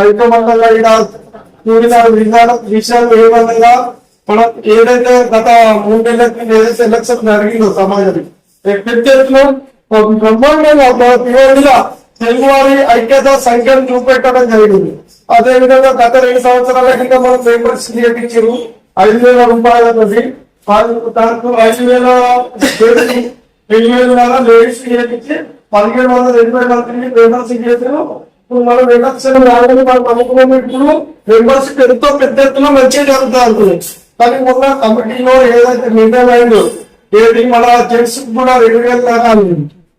ఐకమత్యంగా ఇక్కడ కూడిన విధానం విషయాలు ఏమనగా మనం ఏదైతే గత మూడేళ్ళకి ఏదైతే ఎలక్షన్ జరిగిందో సమాజానికి పెద్ద బ్రహ్మాండంగా తెలుగువారి ఐక్యత సంఖ్యను చూపెట్టడం జరిగింది అదే విధంగా గత రెండు సంవత్సరాల కింద మనం మెంబర్స్ చేయించారు ఐదు వేల రూపాయలతోటి వాళ్ళు దానికి ఐదు వేల రెండు వేల లేడీస్ చేయించి పదిహేడు వందల ఎనభై మందిని మెంబర్స్ చేసారు ఇప్పుడు మనం ఎలక్షన్ రావాలని మనం నమ్ముకున్నాం ఇప్పుడు మెంబర్షిప్ ఎంతో పెద్ద ఎత్తున మంచిగా జరుగుతా ఉంటుంది కానీ మొన్న కమిటీలో ఏదైతే నిర్ణయం అయిందో ఏది మన జెంట్స్ కూడా రెండు వేల దాకా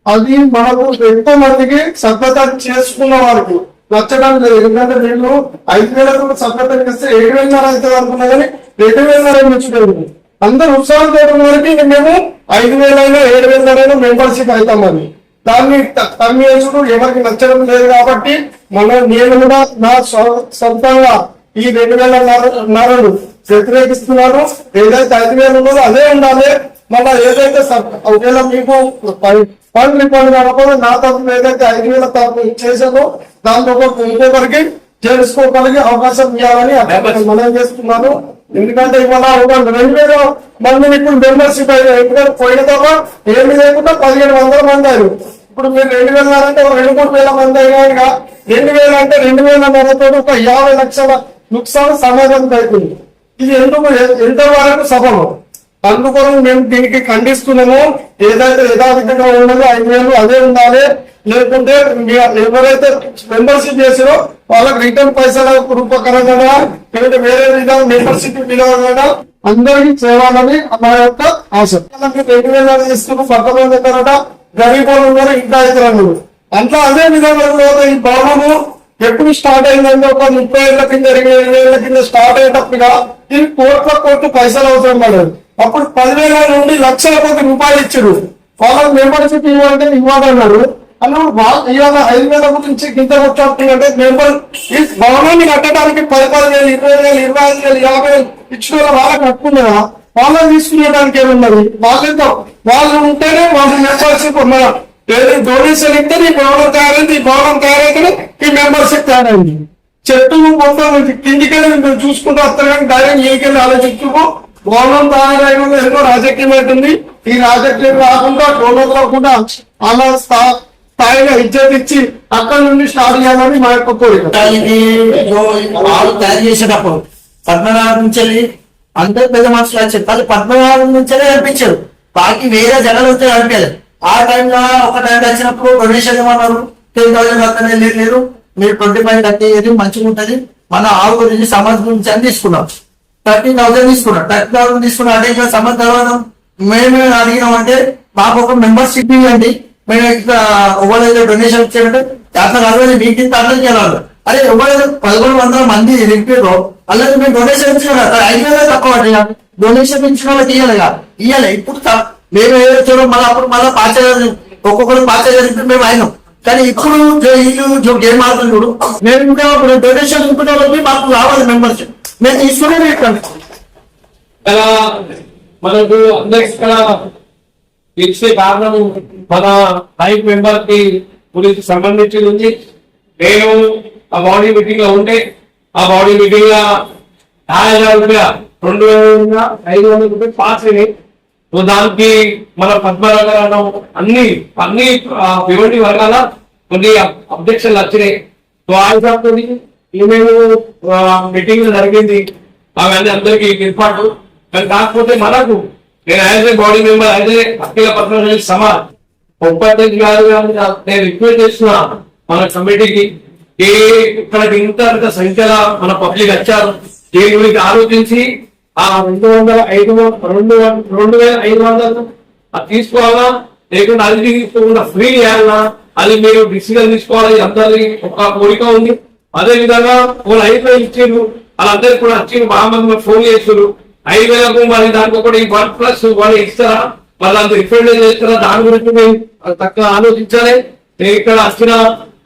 అది మనకు ఎంతో మందికి సభ్యత చేసుకున్న వారికి నచ్చడం లేదు. ఎందుకంటే నేను ఐదు వేలకు సభ్యత చేస్తే ఏడు వేలన్నర అయితే అనుకున్నా కానీ రెండు వేలన్నర మెచ్చుకోండి అందరు చేయడం వరకు మేము ఐదు వేలైనా ఏడు వేలైనా మెంబర్షిప్ అవుతామని దాన్ని త- తమ్మి చేసుడు ఎవరికి నచ్చడం లేదు కాబట్టి మన నేను కూడా నా సొంతంగా ఈ రెండు వేల నరను వ్యతిరేకిస్తున్నాను. ఏదైతే ఐదు వేలు ఉన్నదో అదే ఉండాలి. మళ్ళా ఏదైతే ఒకవేళ మీకు ఫండ్ రిఫండ్ కాకపోతే నా తరఫున ఏదైతే ఐదు వేల తరఫున చేశానో దాంతో ఇంకొకరికి చేసుకోగలిగే అవకాశం ఇవ్వాలని మనం చేస్తున్నాను. ఎందుకంటే ఇవాళ రెండు వేల మంది ఇప్పుడు మెంబర్షిప్ అయ్యారు ఎందుకంటే పోయిన తర్వాత ఏమి లేకుండా పదిహేడు వందల మంది అయ్యారు. ఇప్పుడు మీరు రెండు వేల అంటే ఒక రెండు మూడు వేల మంది అయినా రెండు వేల అంటే రెండు వేల నరతో ఒక యాభై లక్షల నుక్సాన్ సమాజానికి అవుతుంది ఇది ఎందుకు ఎంత వరకు సఫలం అందుకోసం మేము దీనికి ఖండిస్తున్నాము. ఏదైతే యథావిధంగా ఉన్నదో ఐదు వేలు అదే ఉండాలి. లేకుంటే ఎవరైతే మెంబర్షిప్ చేసారో వాళ్ళకి రిటర్న్ పైసల రూపకరంగా లేదంటే వేరే విధంగా మెంబర్షిప్ విధంగా అందరికీ చేయాలని మా యొక్క ఆశ. రెండు వేల ఇస్తున్న పక్కన గరీబ్ ఉన్నారు ఇంకా ఇతరులు అంతా అదే విధంగా ఈ భవనము ఎప్పుడు స్టార్ట్ అయిందంటే ఒక ముప్పై ఏళ్ళ కింద ఇరవై ఏడు ఏళ్ళ కింద స్టార్ట్ అయ్యేటప్పుడుగా ఇది కోట్ల కోట్లు పైసలు అవసరం పడదు అప్పుడు పదివేల నుండి లక్షల కోట్ల రూపాయలు ఇచ్చారు. వాళ్ళకి మెంబర్షిప్ ఇవ్వాలంటే ఇవ్వాలన్నారు. అన్నప్పుడు ఇవాళ ఐదు వేల గురించి గింత కొట్టాలంటే మెంబర్ ఈ భవనాన్ని కట్టడానికి పది వేలు ఇరవై వేలు ఇరవై ఐదు వేలు యాభై వేలు ఇచ్చిన వాళ్ళ వాళ్ళకి కట్టుకున్నారా? వాళ్ళని తీసుకునేదానికి ఏమున్నది వాళ్ళతో వాళ్ళు ఉంటేనే వాళ్ళు మెంబర్షిప్ ఉన్నారు. ఏది డొనేషన్ ఇస్తే నీ భవనం తయారైంది ఈ భవనం తయారైతే ఈ మెంబర్షిప్ తయారైంది. చెట్టు మొత్తం కిందికెళ్ళి మేము చూసుకుంటూ వస్తాం కానీ డైరెక్ట్ ఏకెళ్ళి ఆలోచిస్తూ భవనం తయారైన ఎన్నో రాజకీయం అవుతుంది. ఈ రాజకీయం రాకుండా డోనర్ రాకుండా అలా స్థాయిలో ఇజ్జత్ ఇచ్చి అక్కడ నుండి స్టార్ట్ చేయాలని మా యొక్క కోరిక. వాళ్ళు తయారు చేసేటప్పుడు పద్మనాభం నుంచి వెళ్ళి అందరు పెద్ద మనుషులు చెప్పాలి పద్మనాభం నుంచే కనిపించారు బాకీ వేరే జనాలు వస్తే కనిపించలేదు ఆ టైంలో ఒక టైం వచ్చినప్పుడు డొనేషన్ ఇవ్వమన్నారు. టెన్ థౌసండ్ అక్కడ లేదు మీరు ట్వంటీ ఫైవ్ కట్టేది మంచిగా ఉంటుంది. మన ఆవు గురించి సమాజ్ గురించి అని తీసుకున్నాం. థర్టీ థౌసండ్ తీసుకున్నాం. థర్టీ థౌసండ్ తీసుకున్నా అంటే ఇంకా సమాజ్ తర్వాత మేము అడిగినాం అంటే మాకు ఒక మెంబర్షిప్ ఇవ్వండి. మేము ఇక్కడ ఎవరైతే డొనేషన్ ఇచ్చారంటే అట్లా అరవై మీకు ఇంత అర్థం చేయాలి అరే ఎవరైతే పదకొండు వందల మంది నింపారో అలాగే మేము డొనేషన్ ఇచ్చిన కదా ఐదు వేల తక్కువ డొనేషన్ ఇచ్చిన వాళ్ళకి ఇవ్వాలి ఇయ్యాలి. ఇప్పుడు మేము ఏదో మళ్ళీ అప్పుడు మళ్ళీ పాచ ఒక్కొక్కరు పాచ జరిగితే మేము అయినాం. కానీ ఇప్పుడు జో- వీళ్ళు గేమ్ ఆడుతుంది చూడు. మేము ఇంకా ఇప్పుడు డొనేషన్ ఇంకునే వాళ్ళకి మాకు రావాలి మెంబర్స్ మేము తీసుకునే ఇక్కడ మనకు అందరికి పిలిచే కారణం మన లైఫ్ మెంబర్కి గురించి సంబంధించి ఉంది. నేను ఆ బాడీ మీటింగ్లో ఉంటే ఆ బాడీ మీటింగ్లో యాభై రెండు వేల ఐదు వందల రూపాయలు పాస్ అయినాయి. సో దానికి మన పద్మరాగం అన్ని అన్ని వివడి వర్గాల కొన్ని అబ్జెక్షన్లు వచ్చినాయి. సో ఆ హిసాబ్ ఈమెయిల్ మీటింగ్ జరిగింది. అవన్నీ అందరికీ ఏర్పాటు. కానీ కాకపోతే మనకు నేను as a body member as a Akhila Padma Samaj ఉపాధ్యక్ష గారు నేను రిక్వెస్ట్ చేస్తున్నా మన కమిటీకి. ఏ ఇక్కడ ఇంత అంత సంఖ్యలో మన పబ్లిక్ వచ్చారు. దీని గురించి ఆలోచించి ఆ రెండు వందల ఐదు రెండు రెండు వేల ఐదు వందలు అది తీసుకోవాలా? లేకుంటే అది తీసుకోకుండా ఫ్రీ చేయాలా? అది మీరు డిసిజన్ తీసుకోవాలి. అందరి ఒక కోరిక ఉంది. అదే విధంగా వాళ్ళు అయిపోయి ఇచ్చిండ్రు. వాళ్ళందరికీ కూడా వచ్చి బాగా ఫోన్ చేస్తున్నారు ఐదు వేలకు మరి దానికి ఒకటి వన్ ప్లస్ వన్ ఇస్తారా మళ్ళీ అంత రిఫండ్ చేస్తారా దాని గురించి మేము తక్కువ ఆలోచించాలి. నేను ఇక్కడ వచ్చిన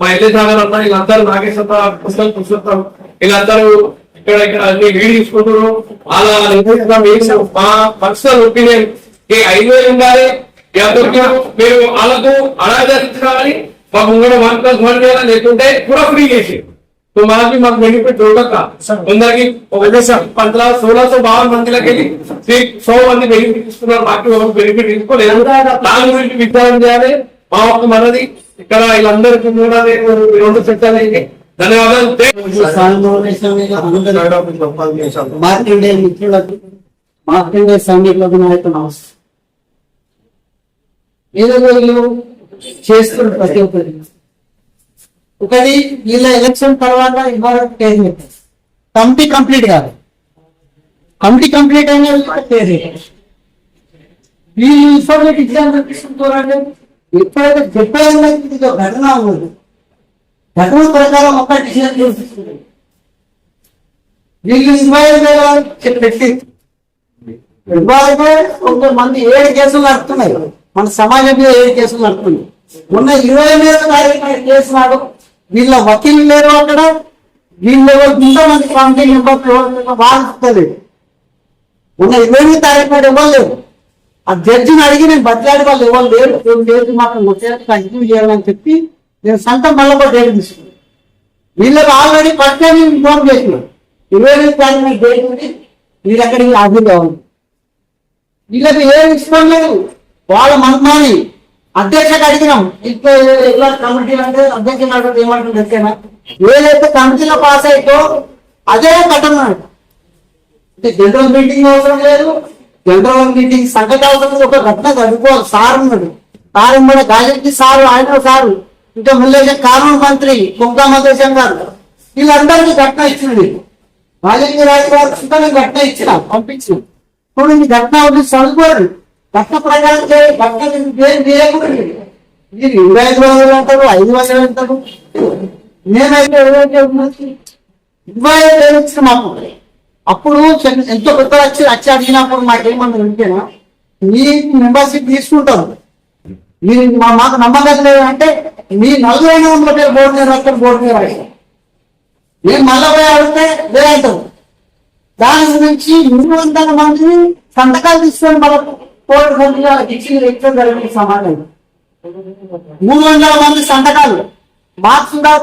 మా ఎల్ఏ సాగర్ అన్న వీళ్ళందరూ నాగేశ్వర పుస్తకం పుస్తకం వీళ్ళందరూ ఇక్కడ ఇక్కడ అన్ని వీడి తీసుకుంటున్నారు. అలా నిర్ణయించడం వేసిన మా పర్సనల్ ఒపీనియన్ ఈ ఐదు వేలు ఉండాలి. ఈ అందరికీ మీరు వాళ్ళకు అనాథరించాలని మాకు కూడా వన్ ప్లస్ వన్ చేయాలి లేకుంటే కూడా ఫ్రీ చేసి तो मला की मग बेनिफिट होगा का కొందరికి ఒక పంద్ర సోలా సో బావన్ మందిలకి వెళ్ళి సో మంది బెనిఫిట్ ఇస్తున్నారు బాకీ ఒక బెనిఫిట్ తీసుకోలేదు దాని గురించి విచారం చేయాలి మా ఒక్క మనది ఇక్కడ వీళ్ళందరికీ కూడా నేను ఈ రెండు చట్టాలు ధన్యవాదాలు సమావేశంలో అందరూ మార్కండే మిత్రులకు మార్కండే సైనికులకు నాయకు నమస్తే ఏదో వీళ్ళు చేస్తున్నారు ప్రతి ఒక్కరి ఒకటి వీళ్ళ ఎలక్షన్ తర్వాత ఇవాళ పేరు పెట్టారు? కమిటీ కంప్లీట్ కాదు. కమిటీ కంప్లీట్ అయినా పేరు పెట్టారు. వీళ్ళు ఇన్ఫర్మేట్ ఎగ్జామ్ తీసుకుంటారంటే ఎప్పుడైతే చెప్పేది ఇది ఒక ఘటన ఉంది ఘటన ప్రకారం ఒక డిసిజన్ తీసుకుంటుంది వీళ్ళు ఇన్వాల్వ్ పెట్టి ఇన్వాల్వ్ కొంతమంది ఏడు కేసులు నడుస్తున్నాయి మన సమాజం మీద ఏడు కేసులు నడుస్తున్నాయి ఉన్న ఇరవై మీద కేసు నాడు వీళ్ళ వకీలు లేరు అక్కడ. వీళ్ళు ఎవరు ఇంతమంది కమిటీ మెంబర్స్ వాళ్ళు మొన్న ఇరవై తారీఖు నాడు ఆ జడ్జిని అడిగి నేను బతిలాడి వాళ్ళు ఎవరు లేరు. ఏం లేదు మాకు ముఖ్యంగా కంటిన్యూ చేయాలని చెప్పి నేను సొంతం మళ్ళీ ఒక డేట్ తీసుకున్నాను. వీళ్ళకి ఆల్రెడీ ఫస్ట్ టైం ఇన్ఫార్మ్ చేసిన. ఇరవై ఎనిమిది తారీఖు డేట్ ఉంది. మీరు అక్కడికి హాజరు కావాలి. వీళ్ళకి ఏం ఇష్టం లేదు. వాళ్ళ మనమాని అధ్యక్షకు అడిగినాం. ఇప్పుడు ఇలా కమిటీ అంటే అధ్యక్షులు అడిగితే ఏమంటుంది ఎక్కడైనా ఏదైతే కమిటీలో పాస్ అయిపో అదే కట్టమన్నాడు అంటే జనరల్ మీటింగ్ అవసరం లేదు. జనరల్ మీటింగ్ సంగతి అవసరం లేదు ఒక రత్న చదువుకోవాలి. సార్ ఉన్నాడు. సార్ మన గాజెట్టి సారు ఆయన సారు. ఇంకా మల్లేశ కానూన్ మంత్రి కుంకా మల్లేశం గారు. వీళ్ళందరికీ ఘటన ఇచ్చింది రాజకీయ రాజు గారు ఘటన ఇచ్చిన పంపించిన. ఇప్పుడు ఘటన చదువుకోరు. భక్త ప్రకారం చేయ ఘటన మీరు ఇరవై ఐదు వందలు అంటారు ఐదు వందలు అంటారు. నేనైతే ఇరవై ఐదు వేలు ఇచ్చిన మాకు. అప్పుడు ఎంతో పెద్ద వచ్చి వచ్చి అడిగినప్పుడు మాకేమన్నా ఉంటేనా మీ మెంబర్షిప్ తీసుకుంటారు. మీరు మా మాకు నమ్మకం లేదు అంటే మీ నలభై వందల పేరు బోర్డు మీద రాస్తారు బోర్డు మీద రాస్తారు మేము మళ్ళా పోయి అడిగితే లేదంటారు. దాని గురించి మూడు వందల మందిని సంతకాలు తీసుకొని మన కోర్టు సభ్యులు ఇచ్చి జరిగిన మూడు వందల మంది సంతకాలు మార్క్స్ కూడా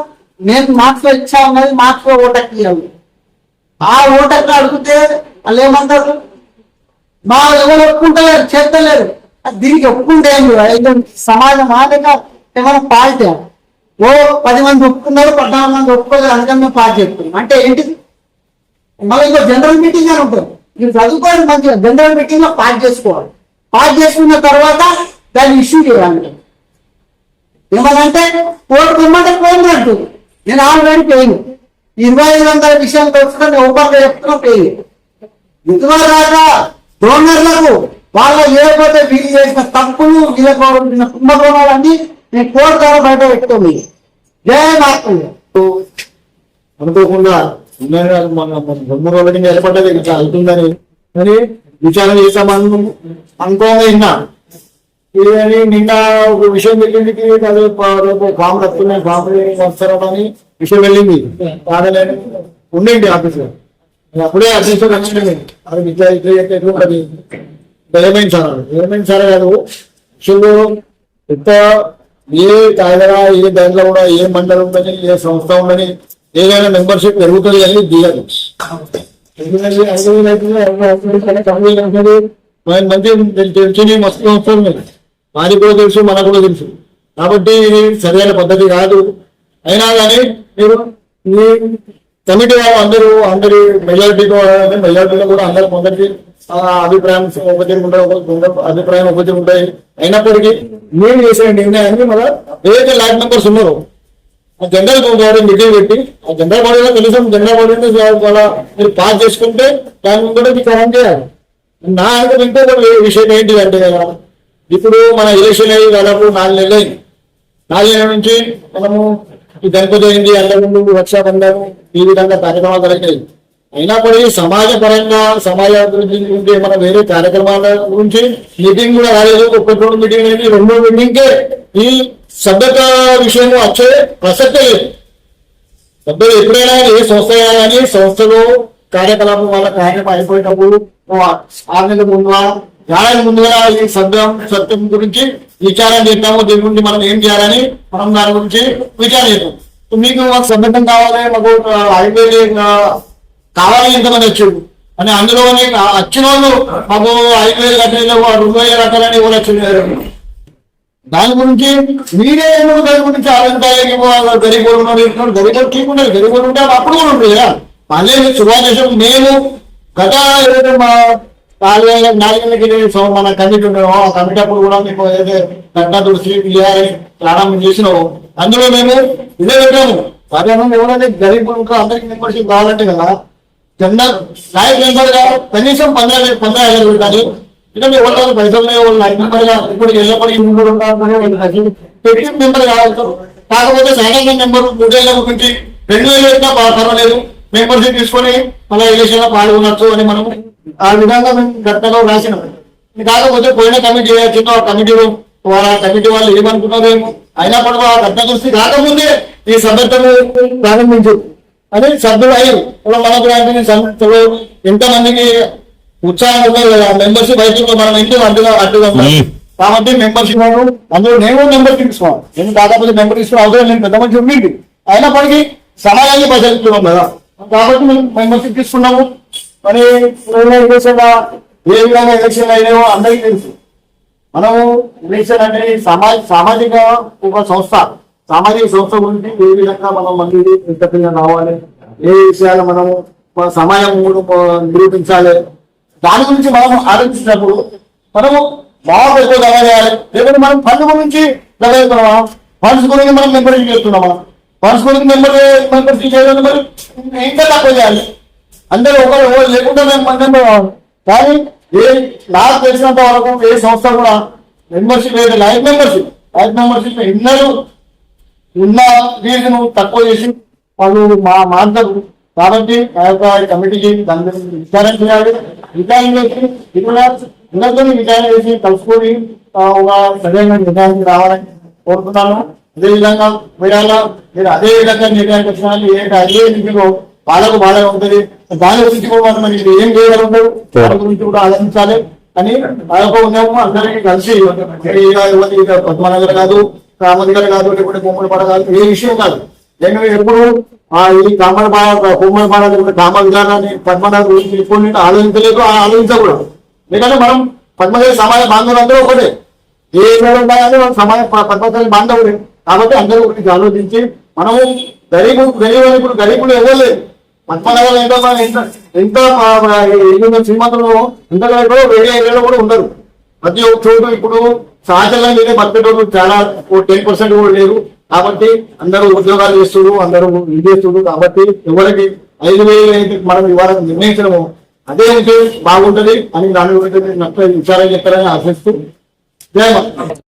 మేము మార్క్స్ ఇచ్చా ఉన్నది మార్క్స్లో ఓటర్కి ఇవ్వాలి ఆ ఓటర్లు అడిగితే వాళ్ళు ఏమంటారు? మా ఎవరు ఒప్పుకుంటలేరు చేస్తలేరు. దీనికి ఒప్పుకుంటే ఏం లేదు. సమాజం ఆలేక ఏమైనా పార్టీ ఓ పది మంది ఒప్పుకున్నారు పద్నాలుగు మంది ఒప్పుకోలేదు అందుకని మేము పాస్ చెప్తున్నాం అంటే ఏంటిది మళ్ళీ ఇంకో జనరల్ మీటింగ్ అని ఉంటుంది. మీరు చదువుకోవాలి మంచిగా. జనరల్ మీటింగ్లో పాస్ చేసుకోవాలి. పాస్ చేసుకున్న తర్వాత దాన్ని ఇష్యూ చేయాలి. ఏమనంటే కోర్టు కొమ్మంటే పోయింది పోయినట్టు నేను ఆల్రెడీ పోయింది. ఇరవై ఐదు వందల విషయాలు తెలుసుకొని ఓపెన్ చెప్తున్నా పోయింది. ఇంతవరకు రాక డోనర్లకు వాళ్ళ ఏకపోతే వీళ్ళు చేసిన తప్పులు వీళ్ళకు కుంభకోణాలన్నీ నేను కోర్టు ద్వారా బయట పెట్టుకోండి జయ మార్కండి. అనుకోకుండా ఉన్నాయి కాదు మన మన రెండు రోజుల కింద ఏర్పడ్డది ఇట్లా అవుతుందని. అని విచారణ చేసామని అనుకోగా విన్నా ఇది నిన్న ఒక విషయం వెళ్ళింది అదే రేపు ఫామ్ వస్తున్నాయి ఫామ్ వస్తారని విషయం వెళ్ళింది. కాదలేని ఉండండి ఆఫీసులో నేను అప్పుడే అధ్యక్షుడు వచ్చింది. అది ఇట్లా ఇట్లా చేస్తే ఎట్లా ఏమైంది సార్? ఏమైంది సార్ కాదు? విషయంలో ఎంత ఏ కాయదరా ఏ దాంట్లో కూడా ఏ మండలం ఉందని ఏ సంస్థ ఉందని ఏదైనా మెంబర్షిప్ పెరుగుతుంది అని దిగదు. ఎందుకంటే ఐదు వేలు అవుతుంది, ఐదు వేలు అవుతుంది, మంచి తెలిసి మస్తు వస్తుంది వారికి కూడా తెలుసు మనకు కూడా తెలుసు కాబట్టి ఇది సరైన పద్ధతి కాదు అయినా కానీ మీరు ఈ కమిటీ వాళ్ళు అందరూ అందరి మెజారిటీతో మెజారిటీలో కూడా అందరు మొదటి అభిప్రాయం ఒకటి అభిప్రాయం ఒకటి అయినప్పటికీ మీరు చేసే నిర్ణయాన్ని మన ఏదైతే ల్యాక్ మెంబర్స్ ఉన్నారో జనరల్ బాడీ మీటింగ్ పెట్టి ఆ జనరల్ బాడీలో కనీసం జనరల్ బాడీ వాళ్ళ మీరు పాస్ చేసుకుంటే దాని కూడా మీకు కరెంట్ చేయాలి. నా అంటే ఇంకో విషయం ఏంటి అంటే కదా ఇప్పుడు మన ఎలక్షన్ అయ్యి దాదాపు నాలుగు నెలలు అయింది. నాలుగు నెలల నుంచి మనము ఈ గణపతి అయింది అందరూ రక్షాబంధం ఈ విధంగా కార్యక్రమాలు జరిగినాయి అయినప్పటికీ సమాజ పరంగా సమాజ అభివృద్ధి గురించి ఏమైనా వేరే కార్యక్రమాల గురించి మీటింగ్ కూడా రాలేదు. ఒక్కటి మీటింగ్ అయింది. రెండో మీటింగ్కే ఈ సభ్యత విషయంలో వచ్చే ప్రసక్తే లేదు. సభ్యులు ఎప్పుడైనా ఏ సంస్థ కానీ సంస్థలో కార్యకలాపం వల్ల కార్యం అయిపోయేటప్పుడు ఓ ఆరు నెలల ముందుగా ఏడాది ముందుగా ఈ సభ్యం సత్యం గురించి విచారం చేద్దాము. దీని గురించి మనం ఏం చేయాలని మనం దాని గురించి విచారం చేద్దాం. మీకు మాకు సంబంధం కావాలి మాకు హైవే కావాలి ఎంతమంది వచ్చారు? అని అందులోనే వచ్చిన వాళ్ళు మాకు హైవే కట్టలేదు రెండు వేల కట్టాలని కూడా వచ్చారు దాని గురించి మీరే ఎందుకు దాని గురించి ఆలోచించాలి? గరీబోడు ఉన్నారు ఇస్తున్నారు గరీబోడు తీసుకుంటారు గరీబోడు ఉంటే అప్పుడు కూడా ఉంటుంది కదా. మళ్ళీ శుభాదేశం మేము గత మా నాలుగేళ్ళ నాలుగేళ్ళకి సో మన కమిటీ ఉన్నామో ఆ కమిటీ అప్పుడు కూడా మీకు ఏదైతే గంట తులసి పిఆర్ఐ ప్రారంభం చేసినావు అందులో మేము ఇదే పెట్టాము. సాధారణ ఎవరైతే గరీబ్ ఇంకా అందరికి మెంబర్షిప్ కావాలంటే కదా జెండా నాయకు మెంబర్గా కనీసం పంద్రహ పంద్రహ కానీ పెట్టాలి ఎందుకంటే ఎవరు పైసలు వాళ్ళు లైన్ మెంబర్ ఇప్పుడు ఎల్లప్పటికీ ముందు ఉంటారని పెట్టి మెంబర్ కావాలంటారు కాకపోతే సాధారణ మెంబర్ మూడు వేల గురించి రెండు వేలు పెట్టినా పర్వాలేదు. మెంబర్షిప్ తీసుకొని మళ్ళీ ఎలక్షన్లో పాల్గొనొచ్చు అని మనం ఆ విధంగా మేము గతంలో రాసినాం. కాకపోతే పోయిన కమిటీ చిన్న కమిటీలో వాళ్ళ కమిటీ వాళ్ళు ఏమనుకున్నారేమో అయినప్పటికీ ఆ ఘటన దృష్టి కాకముందే ఈ సభ్యతను ప్రారంభించారు అని సభ్యులు అయ్యారు. ఇప్పుడు మనకు లాంటి ఎంతమందికి ఉత్సాహం కదా మెంబర్షిప్ అయితే మనం ఇంటి అడ్డుగా అడ్డుగా. కాబట్టి మెంబర్షిప్ అందులో నేను మెంబర్షిప్ తీసుకోవాలి నేను కాకపోతే మెంబర్ తీసుకుని అవసరం నేను పెద్ద మంచి ఉంది అయినప్పటికీ సమాజాన్ని ప్రజలుస్తున్నాం కదా. కాబట్టి మేము మెంబర్షిప్ తీసుకున్నాము. మరి ఎలక్షన్ ఏ విధంగా ఎలక్షన్ అయినాయో అందరికీ తెలుసు. మనము ఎలక్షన్ అనేది సమాజ సామాజిక ఒక సంస్థ. సామాజిక సంస్థ గురించి ఏ విధంగా మనం మంది ఇంతగా రావాలి ఏ విషయాలు మనము మన సమాజం నిరూపించాలి దాని గురించి మనం ఆలోచించినప్పుడు మనము బాగా ఎక్కువ జమ చేయాలి. లేకుంటే మనం ఫండ్ గురించి చదువుతున్నామా ఫండ్స్ గురించి మనం మెంబర్షిప్ చేస్తున్నామా? ఫండ్స్ గురించి మెంబర్ మెంబర్షిప్ చేయాలంటే మరి ఇంకా తక్కువ చేయాలి. అందరూ ఒకరు ఎవరు లేకుండా మేము మందంలో కానీ ఏ నాకు తెలిసినంత వరకు ఏ సంస్థ కూడా మెంబర్షిప్ లేదు. లైఫ్ మెంబర్షిప్ లైఫ్ మెంబర్షిప్ ఇన్నరు. ఉన్న ఫీజును తక్కువ చేసి వాళ్ళు మా మా అందరూ కాబట్టి ఆ యొక్క కమిటీకి విచారణ చేయాలి. విచారణ చేసి ఇక్కడ అందరితో విచారణ చేసి కలుసుకొని ఒక సరైన నిర్ణయానికి రావాలని కోరుతున్నాను. అదేవిధంగా మీరాల మీరు అదే విధంగా నిర్ణయానికి వచ్చిన ఏ అదే ఇంటిలో వాళ్ళకు బాగా ఉంటుంది. దాని గురించి కూడా మనం మరి ఏం చేయగలుగుతారు దాని గురించి కూడా ఆలోచించాలి. అని ఆ యొక్క ఉన్నాము అందరికీ కలిసి పద్మనగర్ కాదు రామనగర్ కాదు లేకపోతే బొమ్మల పడ కాదు ఏ విషయం కాదు. నేను ఎప్పుడు ఆ ఈ కామన్ పాడ బొమ్మల పాడ లేకపోతే కామ విధానాన్ని పద్మనగర్ గురించి ఎప్పుడు నేను ఆలోచించలేదు ఆలోచించకూడదు. ఎందుకంటే మనం పద్మశాలి సమాజ బాంధవులు అందరూ ఒకటే. ఏ విధంగా కానీ మనం సమాజ పద్మశాలి బాంధవుడే కాబట్టి అందరూ గురించి ఆలోచించి మనము గరీబు గరీబు ఇప్పుడు గరీబులు ఎవరు లేదు పద్మనగర్ ఎంత ఎంత ఎంత శ్రీమంతులు ఎంత కూడా వేరే ఏరియాలో కూడా ఉండరు. ప్రతి ఒక్క చోటు ఇప్పుడు సహజంగా మీరే బతికేటోళ్ళు చాలా టెన్ పర్సెంట్ కూడా లేరు. కాబట్టి అందరూ ఉద్యోగాలు చేస్తున్నారు అందరూ ఇది చేస్తున్నారు. కాబట్టి ఎవరికి ఐదు వేలు మనం ఇవ్వాలని నిర్ణయించడము అదే ఉంటే బాగుంటది అని దాని గురించి నష్టం నచ్చ విచారం చెప్పారని ఆశిస్తూ జయ